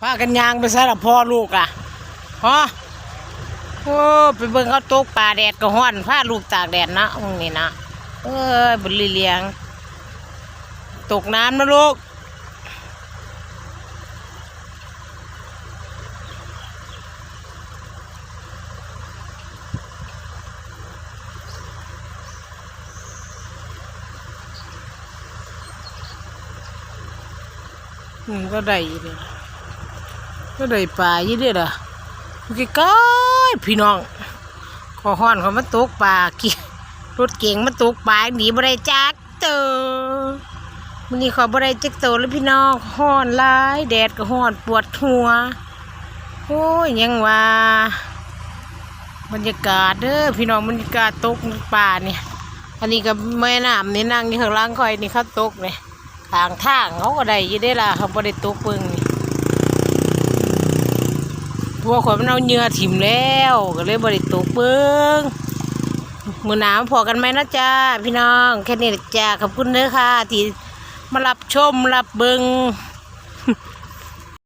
พากันยางไปใส่ละพ่อลูกอะฮะโอ้ไปเบิ่งเขาตกปลาแดดก็ฮ้อนพาลูกตากแดดนะมึงนี่นะเอ้ยบุรีเลียง ตกน้ำนะลูกอืมก็ได้เดะ ก็ได้ปลายู่เด้อล่ะใกล้ๆพี่น้องขอฮ้อนเขามาตกปลากี่รถเก่งมาตกปลาหนีบ่ได้จักเตอมันนี้ขอบ่ได้จักเตอแล้วพี่น้องฮ้อนหลายแดดก็ฮ้อนปวดหัวโอ้ยยังว่าบรรยากาศเด้อพี่น้องบรรยากาศตกป่าเนี่ยอันนี้ก็แม่น้ำนี่นั่งอยู่ข้างล่างคอยนี่เขาตกเนี่ยทางทางเขาก็ได้ยี่ได้ละเขาบ่ได้ตกเบิ่งนี่ พวกข่อยมันเอาเหงื่อถิ่มแล้วก็เลยบริตกเบิ้งมือหนาวพอกันไหมนะจ้าพี่น้องแค่นี้แหละจ้าขอบคุณเด้อค่ะ ที่มารับชมรับเบิ้ง